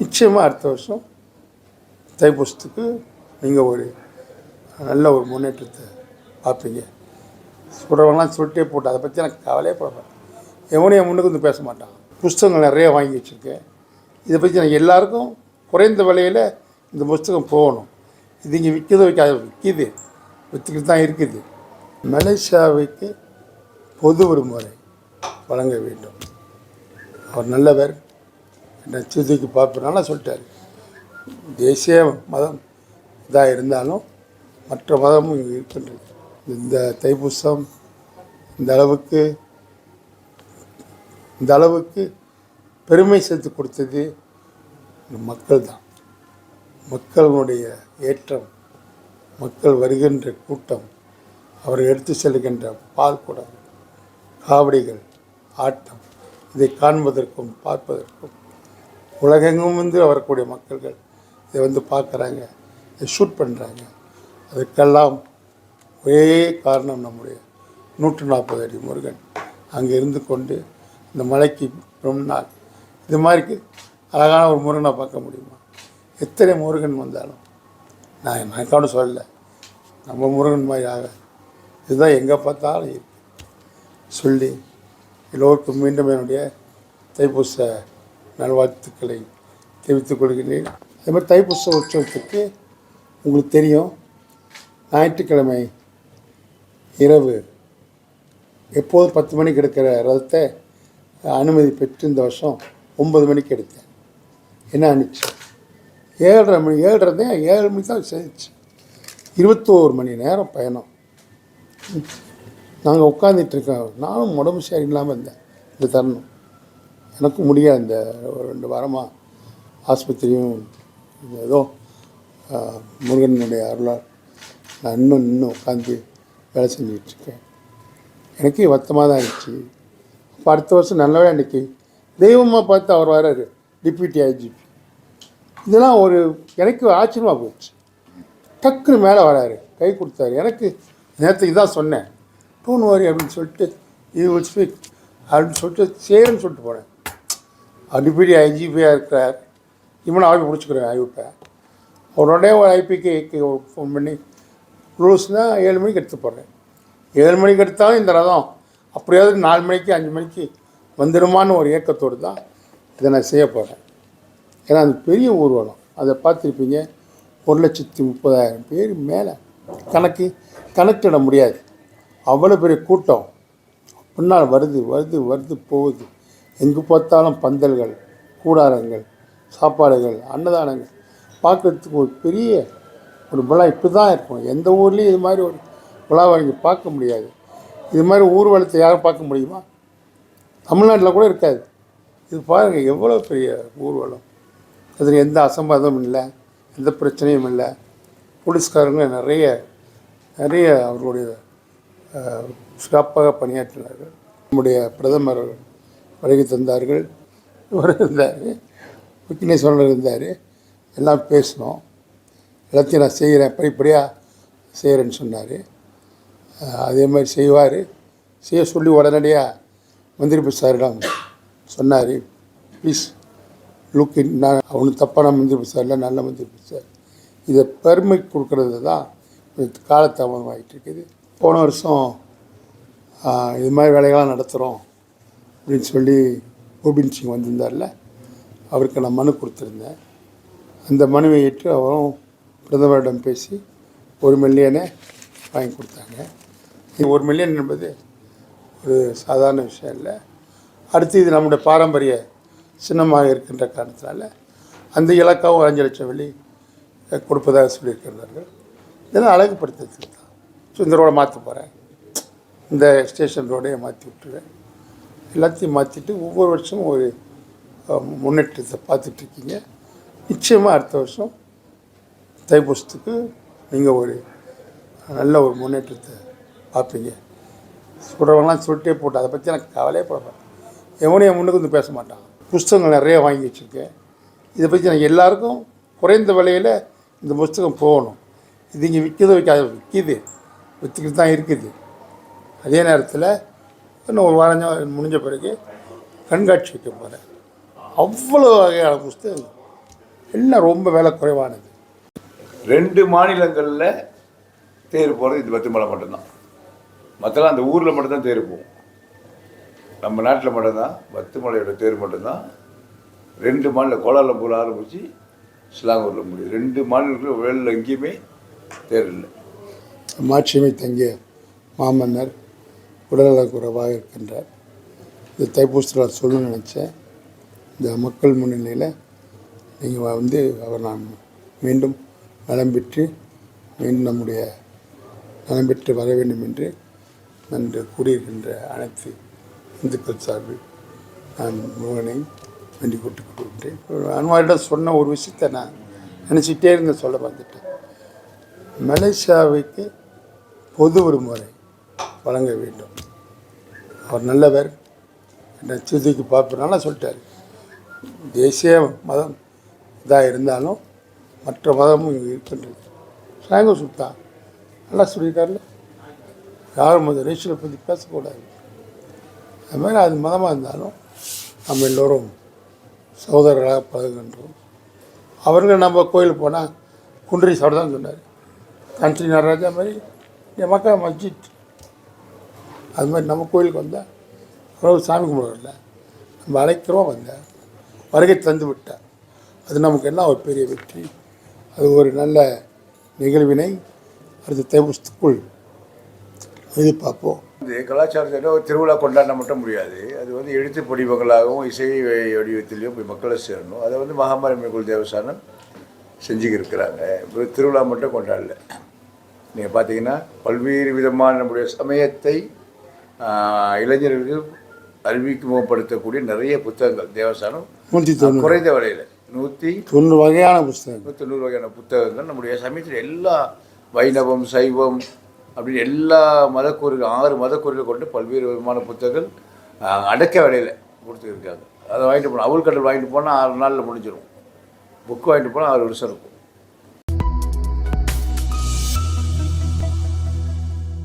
நிச்சயமாக அடுத்த வருஷம் தைப்பூசத்துக்கு நீங்கள் ஒரு நல்ல ஒரு முன்னேற்றத்தை பார்ப்பீங்க. சொல்கிறவங்களாம் சொல்லிட்டே போட்டு அதை பற்றி எனக்கு கவலையே பட எவனையும் என் முன்னுக்கு வந்து பேச மாட்டான். புஸ்தகங்கள் நிறைய வாங்கி வச்சுருக்கேன். இதை பற்றி நான் எல்லாருக்கும் குறைந்த விலையில் இந்த புஸ்தகம் போகணும். இது இங்கே விற்கிறது வைக்காத விற்கிது. விற்றுக்கிட்டு தான் இருக்குது. மலேசியாவுக்கு பொது விடுமுறை வழங்க வேண்டும். அவர் நல்லவர். என்னை தூக்கி பார்ப்பனால சொல்லிட்டார். தேசிய மதம் இதாக இருந்தாலும் மற்ற மதமும் இங்கே இருக்கின்றது. இந்த தைப்பூசம் இந்த அளவுக்கு இந்த அளவுக்கு பெருமை சேர்த்து கொடுத்தது மக்கள் தான். மக்களுடைய ஏற்றம் மக்கள் வருகின்ற கூட்டம் அவரை எடுத்து செல்கின்ற பால் குடம் காவடிகள் ஆட்டம் இதை காண்பதற்கும் பார்ப்பதற்கும் உலகெங்கும் வந்து வரக்கூடிய மக்கள்கள் இதை வந்து பார்க்குறாங்க இதை ஷூட் பண்ணுறாங்க அதுக்கெல்லாம் ஒரே காரணம் நம்முடைய நூற்று நாற்பது அடி முருகன். அங்கே இருந்து கொண்டு இந்த மலைக்கு முன்னால் இது மாதிரி அழகான ஒரு முருகனை பார்க்க முடியுமா? எத்தனை முருகன் வந்தாலும் நான் நான் சொல்லலை. நம்ம முருகன் மாதிரி ஆக. இதுதான் எங்கே பார்த்தாலும் சொல்லி எல்லோருக்கும் மீண்டும் என்னுடைய தைப்பூச நல்வாழ்த்துக்களை தெரிவித்துக் கொள்கிறேன் அதே மாதிரி தைப்பூச உற்சவத்துக்கு உங்களுக்கு தெரியும் ஞாயிற்றுக்கிழமை இரவு எப்போது பத்து மணிக்கு எடுக்கிற ரதத்தை அனுமதி பெற்று இந்த வருஷம் ஒன்பது மணிக்கு எடுத்தேன். என்ன ஆனிச்சு? ஏழரை மணி ஏழரை தான் ஏழு மணி தான் சேர்ந்துச்சு இருபத்தோரு மணி நேரம் பயணம். நாங்கள் உட்காந்துட்ருக்கோம் நானும் உடம்பு சரியில்லாமல் இருந்தேன். இந்த தருணம். எனக்கும் முடியாது இந்த ஒரு ரெண்டு வாரமாக ஆஸ்பத்திரியும் ஏதோ முருகனுடைய அருளால் நான் இன்னும் இன்னும் உட்காந்து வேலை செஞ்சிகிட்ருக்கேன் எனக்கே வருத்தமாக தான் இருந்துச்சு. அப்போ அடுத்த வருஷம் நல்லவே அன்றைக்கி தெய்வமாக பார்த்து அவர் வராரு டிப்யூட்டி ஐஜிபி. இதெல்லாம் ஒரு எனக்கு ஆச்சரியமாக போச்சு. டக்குன்னு மேலே வராரு கை கொடுத்தாரு. எனக்கு நேற்றுக்கு தான் சொன்னேன். டோன் வாரி அப்படின்னு சொல்லிட்டு இது ஸ்பீக் அப்படின்னு சொல்லிட்டு சேருன்னு சொல்லிட்டு போனேன். அடிப்படி ஐஜிபியாக இருக்கிறார். இவனை ஆய்வு பிடிச்சிக்கிறேன் ஐவிப்பை அவரோடய ஒரு ஐபிக்கு ஃபோன் பண்ணி ரூல்ஸ்னால் ஏழு மணிக்கு எடுத்து போடுறேன். ஏழு மணிக்கு எடுத்தாலும் இந்த ரதம். அப்படியாவது நாலு மணிக்கு அஞ்சு மணிக்கு வந்துடுமான்னு ஒரு ஏக்கத்தோடு தான் இதை நான் செய்ய போகிறேன் ஏன்னா அது பெரிய ஊர்வலம். அதை பார்த்துருப்பீங்க ஒரு லட்சத்தி முப்பதாயிரம் பேர் மேலே. கணக்கு கணக்கிட முடியாது. அவ்வளோ பெரிய கூட்டம். பின்னால் வருது வருது வருது போகுது. எங்கே பார்த்தாலும் பந்தல்கள் கூடாரங்கள் சாப்பாடுகள் அன்னதானங்கள். பார்க்குறதுக்கு ஒரு பெரிய ஒரு விழா இப்படி தான் இருக்கும். எந்த ஊர்லேயும் இது மாதிரி ஒரு விழாவை நீங்கள் பார்க்க முடியாது. இது மாதிரி ஊர்வலத்தை யாரும் பார்க்க முடியுமா? தமிழ்நாட்டில் கூட இருக்காது. இது பாருங்கள் எவ்வளோ பெரிய ஊர்வலம். அதில் எந்த அசம்பாதமும் இல்லை எந்த பிரச்சனையும் இல்லை. போலீஸ்காரங்க நிறைய நிறைய அவர்களுடைய சிறப்பாக பணியாற்றினார்கள். நம்முடைய பிரதமர் வருகை தந்தார்கள். இவர் இருந்தார். விக்னேஸ்வரன் இருந்தார். எல்லாம் பேசினோம். எல்லாத்தையும் நான் செய்கிறேன். படிப்படியாக செய்கிறேன்னு சொன்னார். அதே மாதிரி செய்வார். செய்ய சொல்லி உடனடியாக மந்திரி சாரிடம் சொன்னார். ப்ளீஸ் லுக் இன் நான் அவனு தப்பான மந்திரி சார் இல்லை. நல்ல மந்திரி சார் இதை பெருமை கொடுக்கறது தான் இது காலதாமதமாகிட்டு இருக்குது. போன வருஷம் இது மாதிரி வேலைகள்லாம் நடத்துகிறோம். அப்படின்னு சொல்லி கோபிந்த் சிங் வந்திருந்தார்ல அவருக்கு நான் மனு கொடுத்துருந்தேன். அந்த மனுவை ஏற்று அவரும் பிரதமரிடம் பேசி ஒரு மில்லியனை வாங்கி கொடுத்தாங்க. இது ஒரு மில்லியன் என்பது ஒரு சாதாரண விஷயம் இல்லை. அடுத்து இது நம்முடைய பாரம்பரிய சின்னமாக இருக்கின்ற காரணத்தினால அந்த இலக்காவும் ஒரு அஞ்சு லட்சம் வெள்ளி கொடுப்பதாக சொல்லியிருக்கிறார்கள். இதெல்லாம் அழகுபடுத்துறதுக்கு தான். ஸோ இந்த ரோடை மாற்ற போகிறேன் இந்த ஸ்டேஷன் ரோடையை மாற்றி விட்டுருவேன். எல்லாத்தையும் மாற்றிட்டு ஒவ்வொரு வருஷமும் ஒரு முன்னேற்றத்தை பார்த்துட்ருக்கீங்க. நிச்சயமாக அடுத்த வருஷம் தைப்பூசத்துக்கு நீங்கள் ஒரு நல்ல ஒரு முன்னேற்றத்தை பார்ப்பீங்க. சொல்கிறவங்களாம் சொல்லிட்டே போட்டு அதை பற்றி எனக்கு கவலையே போடப்பேன் எவனையும் என் முன்னுக்கு வந்து பேச மாட்டான். புஸ்தகங்கள் நிறைய வாங்கி வச்சுருக்கேன். இதை பற்றி நான் எல்லாருக்கும் குறைந்த விலையில் இந்த புஸ்தகம் போகணும். இது இங்கே விற்கிறதோ விற்காது விற்கிது. விற்றுக்கிட்டு தான் இருக்குது. அதே நேரத்தில் இன்னும் ஒரு வாரம் முடிஞ்ச பிறகு கண்காட்சி வைக்க போகிறேன் அவ்வளோ வகையான புஸ்தகங்கள். எல்லாம் ரொம்ப விலை குறைவானது. ரெண்டு மாநிலங்களில் தேர் போகிறது இந்த பத்துமலை மட்டும்தான். மற்றெல்லாம் அந்த ஊரில் மட்டும்தான் தேர் போகும். நம்ம நாட்டில் மட்டும்தான் பத்துமலையோட தேர் மட்டும்தான். ரெண்டு மாநிலம் கோலாலம்பூர் ஆரம்பித்து சிலாங்கூரில் முடியும் ரெண்டு மாநிலங்களும் வேலில் எங்கேயுமே தேர் இல்லை. மாட்சிமை தங்கிய மாமன்னர் உடல்நலக்குறைவாக இருக்கின்றார். இந்த தைப்பூசத்தில் சொல்ல நினச்சேன். இந்த மக்கள் முன்னிலையில் நீங்கள் வந்து அவர் நான் மீண்டும் நலம் பெற்று மீண்டும் நம்முடைய நலம் பெற்று வர வேண்டும் என்று நன்று கூறியிருக்கின்ற அனைத்து இந்துக்கள் சார்பில் நான் முருகனை வேண்டிக் கொண்டு கொள்கின்றேன் அன்வாரிடம் சொன்ன ஒரு விஷயத்தை நான் நினச்சிக்கிட்டே இருந்த சொல்ல வந்துட்டேன் மலேசியாவுக்கு பொது ஒரு முறை வழங்க வேண்டும். அவர் நல்லவர். நட்சத்திரக்கு பார்ப்பனால சொல்லிட்டார். தேசிய மதம் இதாக இருந்தாலும் மற்ற மதமும் இங்கே இருக்கின்றது. சாயங்க சுல்தான் நல்லா சொல்லியிருக்காருல்ல. யாரும் மத ரேஷனை பற்றி பேசக்கூடாது. அது மாதிரி அது மதமாக இருந்தாலும் நம்ம எல்லோரும் சகோதரர்களாக பழகுகின்றோம். அவர்கள் நம்ம கோயிலுக்கு போனால் குன்றி சாப்பிட தான் சொன்னார். கண்ட்ரி நடராஜா மாதிரி. என் மக்கள் மஸ்ஜித் அது மாதிரி நம்ம கோயிலுக்கு வந்தால் அவ்வளோ சாமி கும்பிடுறல நம்ம அழைக்கிறோம் வந்தார் வருகை தந்து விட்டார் அது நமக்கு என்ன ஒரு பெரிய வெற்றி. அது ஒரு நல்ல நிகழ்வினை. அடுத்த தைப்பூசத்துக்குள் எதிர்பார்ப்போம் இந்த கலாச்சாரத்தில் ஒரு திருவிழா கொண்டாட மட்டும் முடியாது. அது வந்து எழுத்து படிவங்களாகவும் இசை வடிவத்திலையும் போய் மக்களை சேரணும். அதை வந்து மகாமாரி குல் தேவஸ்தானம் செஞ்சுக்கிருக்கிறாங்க. இப்போ திருவிழா மட்டும் கொண்டாடல. நீங்கள் பார்த்தீங்கன்னா பல்வேறு விதமான நம்முடைய சமயத்தை இளைஞர்களுக்கு அறிவிக்குமப்படுத்தக்கூடிய நிறைய புத்தகங்கள். தேவஸ்தானம் குறைந்த விலையில். நூற்றி தொண்ணூறு வகையான புஸ்தகங்கள் தொண்ணூறு வகையான புத்தகங்கள். நம்முடைய சமயத்தில் எல்லா வைணவம் சைவம் அப்படின்னு எல்லா மதக்கூறுகள் ஆறு மதக்கூறுகள் கொண்டு பல்வேறு விதமான புத்தகங்கள் அடக்க விலையில் கொடுத்துருக்காங்க. அதை வாங்கிட்டு போனால் அவள் கடல் வாங்கிட்டு போனால் ஆறு நாளில் முடிஞ்சிடும் புக்கு வாங்கிட்டு போனால் ஆறு வருஷம் இருக்கும்.